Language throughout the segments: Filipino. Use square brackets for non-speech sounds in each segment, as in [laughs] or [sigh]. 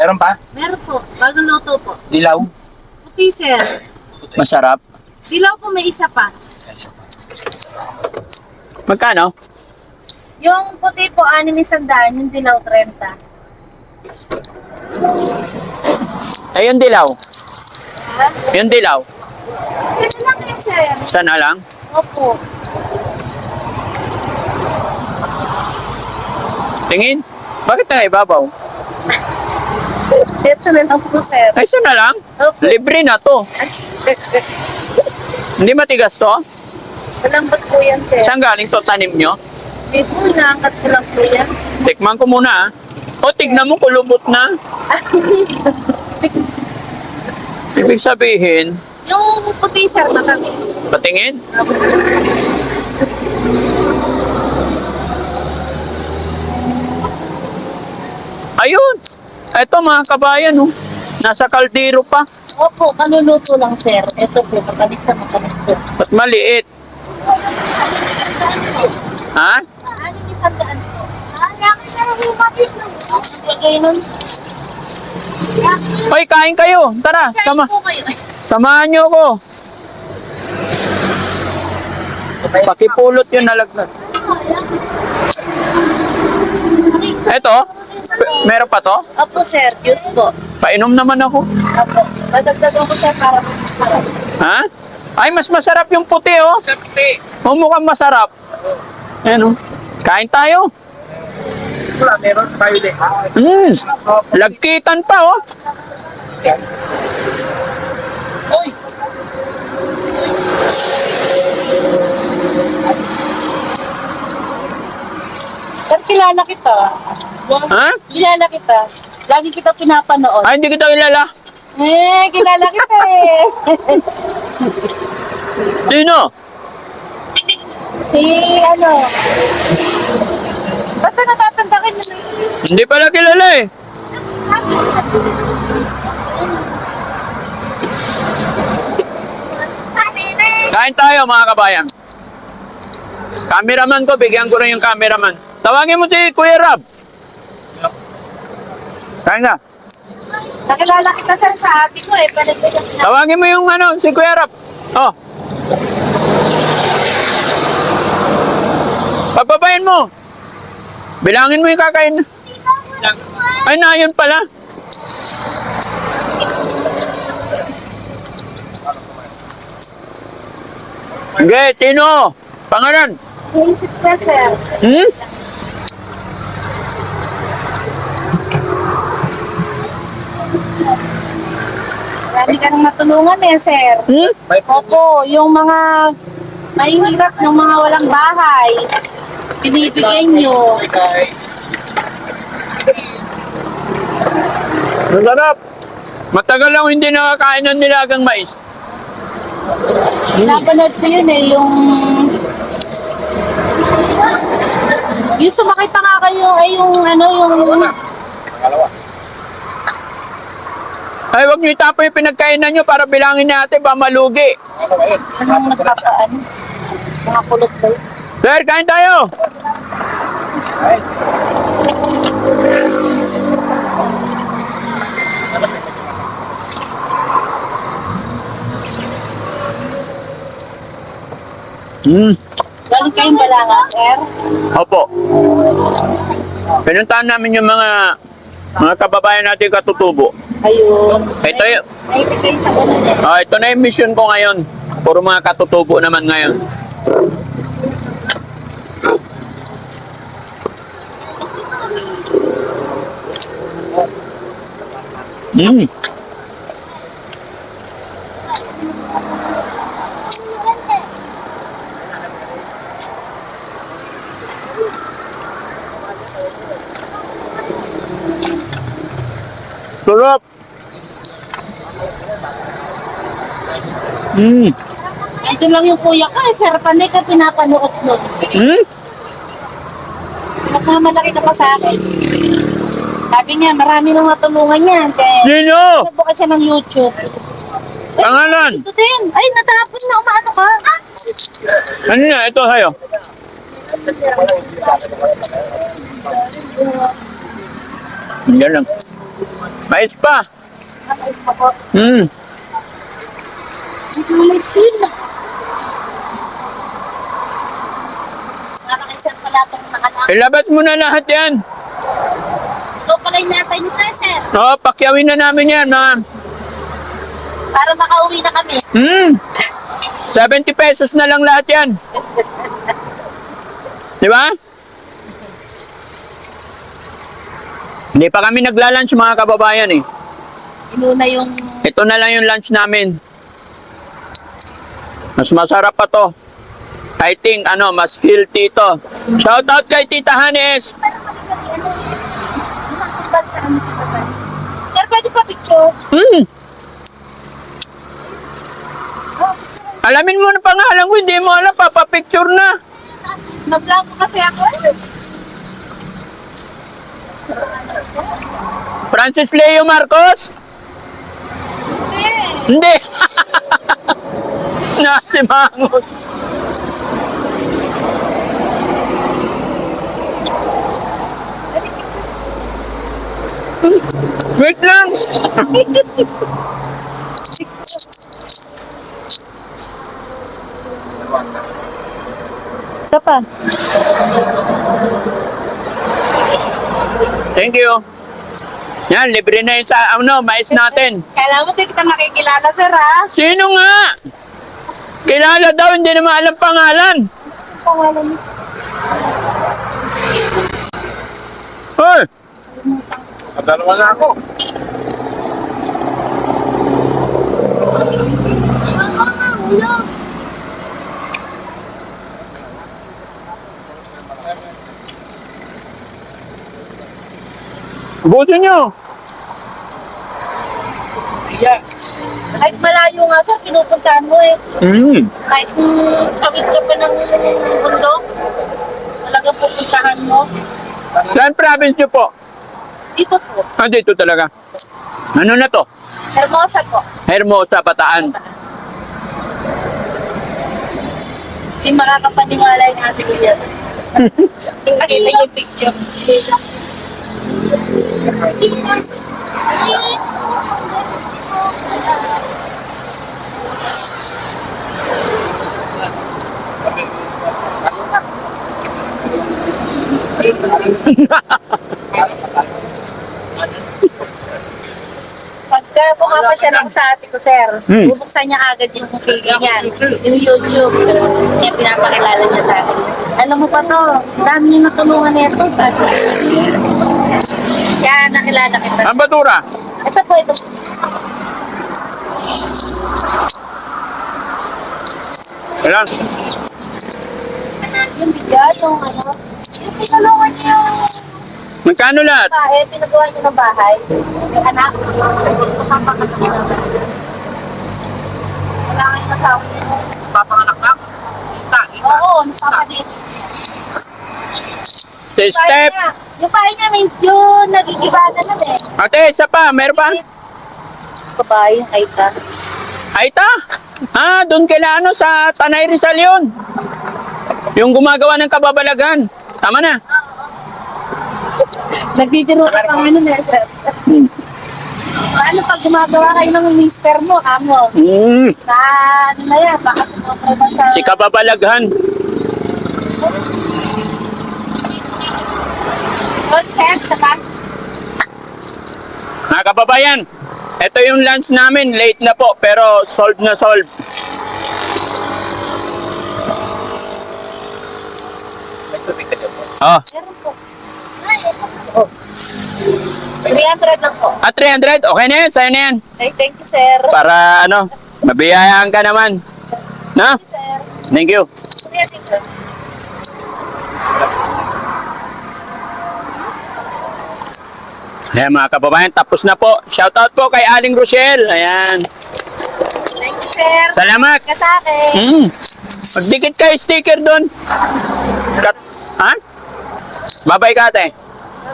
Meron pa? Meron po. Bagong luto po. Dilaw? Puti, sir. Masarap. Dilaw po may isa pa. Magkano? Yung puti po, anim isang daan. Yung dilaw, 30. Eh, yung dilaw. Ha? Yung dilaw. Sir lang yan, sir. Sana lang. Opo. Tingin. Bakit na ibabaw? Ito na lang po, sir. Ay, sana lang. Opo. Libre na to. Hindi matigas to? Malambot po yan, sir. Saan galing to tanim nyo? Hindi po, inaangkat ko lang po yan. Tikman ko muna ah. O, tignan mo, kulubot na. Ibig sabihin, yung puti, sir, matamis. patingin. Ayun. Ito mga kabayan, oh. nasa kaldero pa. Opo, kanuluto lang, sir. Ito po, matamis na matamis po. Ba't maliit? Ha? Po. Na yung. Lagay nun. Hoy, kain kayo. Tara, sama, po samahan nyo ko. Pakipulot yung nalaglag. Eto, p- meron pa to? Opo, sir. Juice po. Painom naman ako. Opo. Madagdagan ko siya para mas masarap. Ha? Ay, mas masarap yung puti, oh. Siyempre. Oh, mukhang masarap. Ayan, oh. Kain tayo. Wala, meron tayo din. Mm. Lagkitan pa, oh. Uy! Sir, kilala kita. Ha? Kilala kita. Lagi kita pinapanood. Ay, hindi kita kilala. Eh, kilala kita eh. [laughs] Sino? si ano. Basta natatandakin mo na. Hindi pala kilala, eh. Kain tayo, mga kabayan. Cameraman ko, bigyan ko rin yung cameraman. Tawagin mo si Kuya Rab. Kain ka. Nakilala kita sir sa ate ko eh. Panagdagan na. Tawagin mo yung ano, si Kuya Rab. Oh. Papabayin mo. Bilangin mo yung kakain. Ay, na, yun pala. Okay, sino? Pangalan? Hmm? Marami ka nang matulungan eh sir. Hmm? Opo, yung mga mahihirap, yung mga walang bahay. Binibigay nyo. guys. Masarap. Matagal lang hindi nakakain ng nilagang mais. Napanood ko yun eh, yung... Yung sumakay pa nga kayo, ay yung ano, yung... Ay, wag niyo itapon yung pinagkainan niyo para bilangin natin ba malugi. Anong nagpapaan? Mga kulot ba yun? Sir, kain tayo. Hmm, Galing kayong balanga, sir? opo. Pinuntahan namin yung mga mga kababayan natin katutubo. Ayun. Ito yung, Ay, sa eh. ah, ito na yung mission ko ngayon. Puro mga katutubo naman ngayon. Hmm. Sarap. Hmm. Ito lang yung kuya ko eh, sir. Panay ka pinapanood nun. Hmm? Nagmamalaki ka pa sa akin. Sabi niya, marami nang natulungan niya. Kaya, Sino? nagbukas siya ng YouTube. Pangalan? Ito din. Ay, natapon na. Umaano ka? Ano na? Ito sa'yo. Yan lang. Mais pa. Nakais pa po. Hmm. Ito may skin. Parang isang pala itong nakalang. Ilabas mo na lahat yan. Ikaw pala yung natay ni sir. Oo, pakyawin na namin yan, mga. Para makauwi na kami. Hmm. 70 pesos na lang lahat yan. [laughs] Di ba? Hindi pa kami nagla-lunch mga kababayan eh. Inuna yung... Ito na lang yung lunch namin. Mas masarap pa to. I think, ano, mas healthy ito. Shout out kay Tita Hanes. Sir, pwede pa picture? Hmm. Alamin mo na pangalan ko, hindi mo alam, papapicture na. Na-blanco kasi ako. Francis Leo Marcos? Hindi. Hindi. Nasimangot. Wait lang. Isa pa. Thank you. Yan, libre na yun sa ano, mais natin. Kailangan mo din kita makikilala, sir, ha? Sino nga? Kilala daw, hindi naman alam pangalan. Pangalan mo. Hoy, Dalawa na ako. buto nyo. Yeah. Kahit malayo nga, sir, pinupuntahan mo eh. Mm. Kahit mm, kawit ka pa ng bundok, talaga pupuntahan mo. Saan province nyo po? Dito po. Ah, dito talaga. Ano na to? Hermosa po. Hermosa, Bataan. Hindi makakapaniwala yung ate ko yan. Nakita yung picture. Pagka pumapa siya ng sa ate ko, sir, Hmm. bubuksan niya agad yung page niya, yung YouTube. Kaya pinapakilala niya sa akin. Alam mo pa to, dami niya natulungan nito sa akin. Kaya nakilala kita. Ang batura. Ito po, ito. Kailan? Yung bigyan, yung ano, yung pinulungan niya yung Magkano lahat? bahay, pinagawa niya ng bahay. Yung anak, kapapakatawa. Kailangan yung asawa niya. Papanganak na. Tagi ka. Oo, napapalit. Si Step. Yung bahay niya, medyo nagigibana na eh. Ate, isa pa. Meron pa? Babae, ay ka. Ay, ta. Ah, doon kila ano, sa Tanay Rizal yun. Yung gumagawa ng kababalagan. Tama na. Nagtitiro ka pang ano na, sir. Paano pag gumagawa kayo ng mister mo, amo? Mm, Na ano na yan, baka sumobra na sa... si kababalaghan. Good, sir, saka. Mga kababayan, ito yung lunch namin. Late na po, pero solve na solve. Oh, po. 300 lang po. at 300, okay na yan, sa'yo na yan. Ay, thank you, sir. Para ano, mabiyayaan ka naman. No? Sir. Thank you. Kuya, thank Ayan mga kababayan, tapos na po. Shoutout po kay Aling Rochelle. Ayan. Thank you, sir. Salamat. Ka sa akin. Mm. Magdikit kayo sticker doon. Kat ha? Babay ka ate.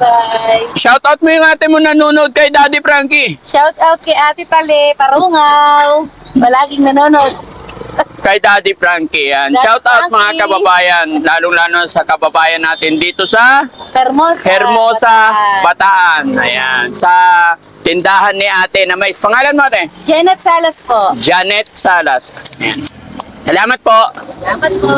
Bye-bye. Shoutout mo yung ate mo nanonood kay Daddy Frankie. Shout out kay Ate Tale, Parungaw. Palaging nanonood. Kay Daddy Frankie. Yan. Daddy Shout out mga Frankie. kababayan, [laughs] lalong-lalo sa kababayan natin dito sa Hermosa. Hermosa, Bataan. Bataan. Ayan. Sa tindahan ni ate na may pangalan mo ate? Janet Salas po. Janet Salas. Ayan. Salamat po. Salamat po.